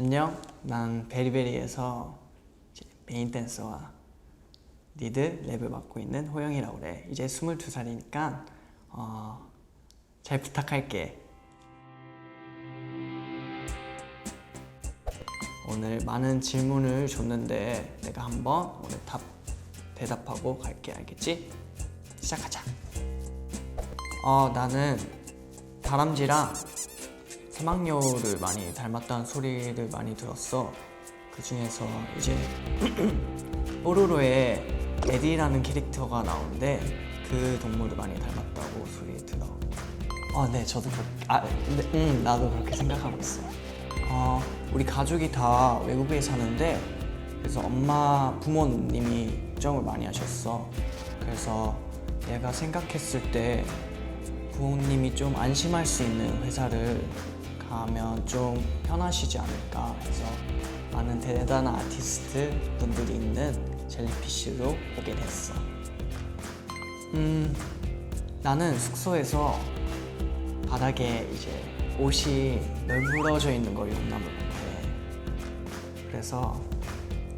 안녕. 난 베리베리에서 메인 댄서와 리드 랩을 맡고 있는 호영이라고 그래. 이제 22살이니까 어, 잘 부탁할게. 오늘 많은 질문을 줬는데 내가 한번 오늘 답 대답하고 갈게. 알겠지? 시작하자. 어, 나는 다람쥐랑 사막여우를 많이 닮았다는 소리를 많이 들었어. 그 중에서 이제 뽀로로에 에디라는 캐릭터가 나오는데 그 동물을 많이 닮았다고 소리 들어. 어, 네, 저도 그렇게, 아, 네, 음, 나도 그렇게 생각하고 있어. 어, 우리 가족이 다 외국에 사는데 그래서 엄마 부모님이 걱정을 많이 하셨어. 그래서 내가 생각했을 때 부모님이 좀 안심할 수 있는 회사를 가면 좀 편하시지 않을까 해서 많은 대단한 아티스트 분들이 있는 젤리피쉬로 오게 됐어. 음, 나는 숙소에서 바닥에 이제 옷이 널브러져 있는 걸 용납을 못해. 그래서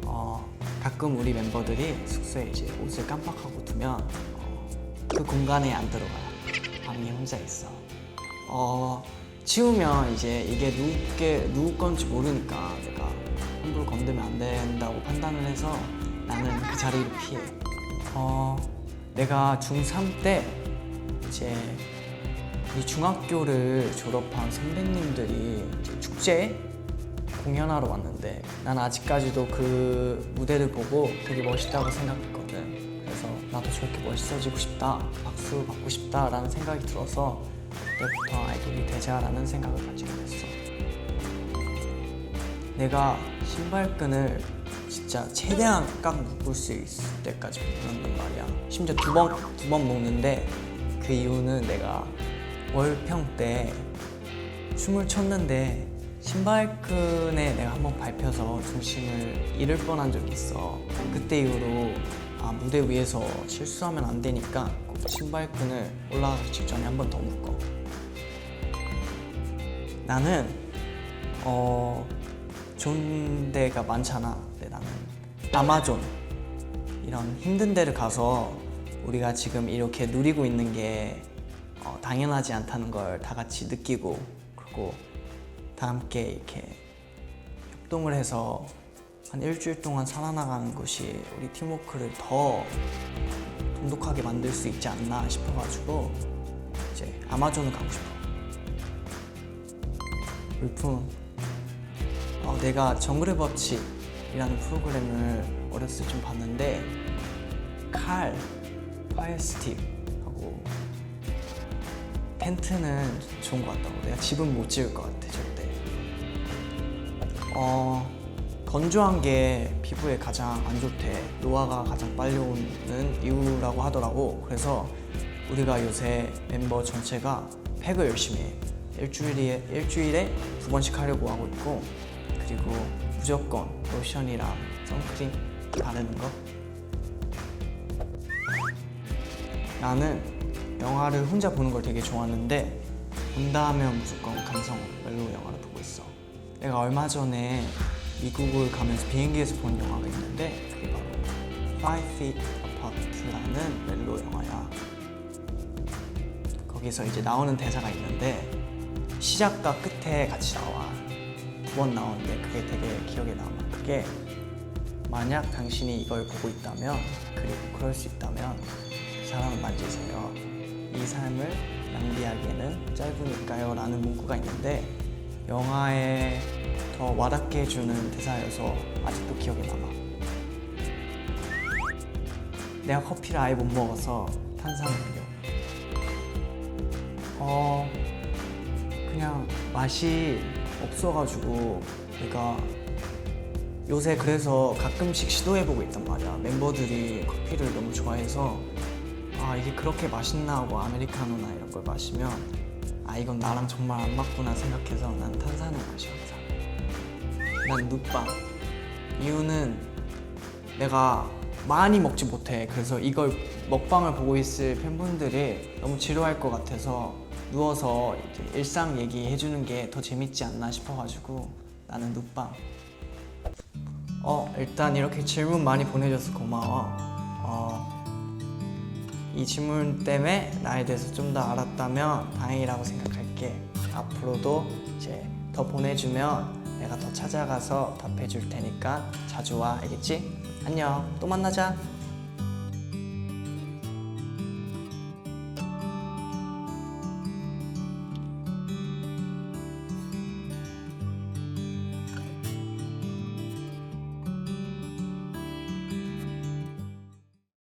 어, 가끔 우리 멤버들이 숙소에 이제 옷을 깜빡하고 두면 어, 그 공간에 안 들어가요. 방에 혼자 있어. 어, 치우면 이제 이게 누구 게 누구 건지 모르니까 내가 함부로 건드면 안 된다고 판단을 해서 나는 그 자리를 피해. 어, 내가 중3 때 이제 이 중학교를 졸업한 선배님들이 축제 공연하러 왔는데 난 아직까지도 그 무대를 보고 되게 멋있다고 생각했거든. 그래서 나도 저렇게 멋있어지고 싶다, 박수 받고 싶다라는 생각이 들어서 그때부터 아이돌이 되자라는 생각을 가지게 됐어. 내가 신발끈을 진짜 최대한 꽉 묶을 수 있을 때까지 묶는단 말이야. 심지어 두 번 두 번 묶는데 그 이유는 내가 월평 때 춤을 췄는데 신발끈에 내가 한번 밟혀서 중심을 잃을 뻔한 적이 있어. 그때 이후로 아, 무대 위에서 실수하면 안 되니까 꼭 신발끈을 올라가기 직전에 한 번 더 묶어. 나는 어 좋은 데가 많잖아. 근데 나는 아마존 이런 힘든 데를 가서 우리가 지금 이렇게 누리고 있는 게 어, 당연하지 않다는 걸 다 같이 느끼고 그리고 다 함께 이렇게 협동을 해서 한 일주일 동안 살아나가는 것이 우리 팀워크를 더 돈독하게 만들 수 있지 않나 싶어가지고 이제 아마존을 가고 싶어. 물품. 어, 내가 정글의 법칙이라는 프로그램을 어렸을 때 좀 봤는데 칼, 파이어 스틱하고 텐트는 좋은 것 같다고. 내가 집은 못 지을 것 같아 절대. 어 건조한 게 피부에 가장 안 좋대. 노화가 가장 빨리 오는 이유라고 하더라고. 그래서 우리가 요새 멤버 전체가 팩을 열심히 해. 일주일에 일주일에 두 번씩 하려고 하고 있고 그리고 무조건 로션이랑 선크림 바르는 거. 나는 영화를 혼자 보는 걸 되게 좋아하는데 본다 하면 무조건 감성 멜로 영화를 보고 있어. 내가 얼마 전에 미국을 가면서 비행기에서 본 영화가 있는데 그게 바로 Five Feet Apart라는 멜로 영화야. 거기서 이제 나오는 대사가 있는데 시작과 끝에 같이 나와 두 번 나오는데 그게 되게 기억에 남아. 그게 만약 당신이 이걸 보고 있다면 그리고 그럴 수 있다면 그 사람을 만지세요. 이 삶을 낭비하기에는 짧으니까요 라는 문구가 있는데 영화에 더 와닿게 해주는 대사여서 아직도 기억에 남아. 내가 커피를 아예 못 먹어서 탄산음료. 어 그냥 맛이 없어가지고 내가 요새 그래서 가끔씩 시도해보고 있단 말이야. 멤버들이 커피를 너무 좋아해서 아 이게 그렇게 맛있나 하고 아메리카노나 이런 걸 마시면 아 이건 나랑 정말 안 맞구나 생각해서 난 탄산을 마셔 항상 난 눕방 이유는 내가 많이 먹지 못해 그래서 이걸 먹방을 보고 있을 팬분들이 너무 지루할 것 같아서 누워서 일상 얘기해 주는 게 더 재밌지 않나 싶어가지고 나는 눕방. 어 일단 이렇게 질문 많이 보내줘서 고마워. 어, 이 질문 때문에 나에 대해서 좀 더 알았다면 다행이라고 생각할게. 앞으로도 이제 더 보내주면 내가 더 찾아가서 답해줄 테니까 자주 와, 알겠지? 안녕, 또 만나자.